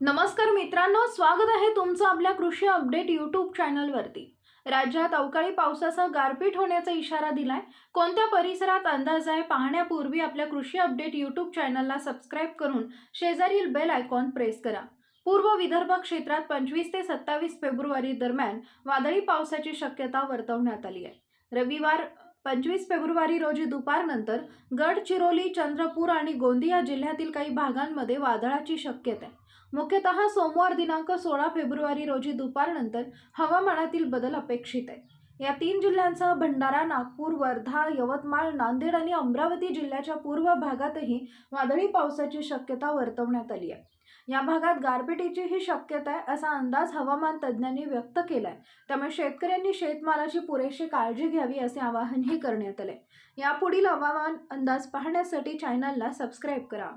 नमस्कार मित्रांनो स्वागत आहे तुमचं आपल्या कृषी अपडेट यूट्यूब चॅनलवरती. राज्यात अवकाळी पावसाचा गारपीट होण्याचा इशारा दिलाय. कोणत्या परिसरात अंदाज आहे पाहण्यापूर्वी आपल्या कृषी अपडेट यूट्यूब चॅनलला सबस्क्राईब करून शेजारील बेल आयकॉन प्रेस करा. पूर्व विदर्भ क्षेत्रात पंचवीस ते सत्तावीस फेब्रुवारी दरम्यान वादळी पावसाची शक्यता वर्तवण्यात आली आहे. रविवार पंचवीस फेब्रुवारी रोजी दुपारनंतर गडचिरोली चंद्रपूर आणि गोंदिया जिल्ह्यातील काही भागांमध्ये वादळाची शक्यता. आहे मुख्यतः सोमवार दिनांक सोळा फेब्रुवारी रोजी दुपारनंतर हवामानातील बदल अपेक्षित आहे या तीन जिल्ह्यांसह भंडारा नागपूर वर्धा यवतमाळ नांदेड आणि अमरावती जिल्ह्याच्या पूर्व भागातही वादळी पावसाची शक्यता वर्तवण्यात आली आहे. या भागात गारपिटीचीही शक्यता आहे असा अंदाज हवामान तज्ज्ञांनी व्यक्त केलाय. त्यामुळे शेतकऱ्यांनी शेतमालाची पुरेशी काळजी घ्यावी असे आवाहनही करण्यात आले. यापुढील हवामान अंदाज पाहण्यासाठी चॅनलला सबस्क्राईब करा.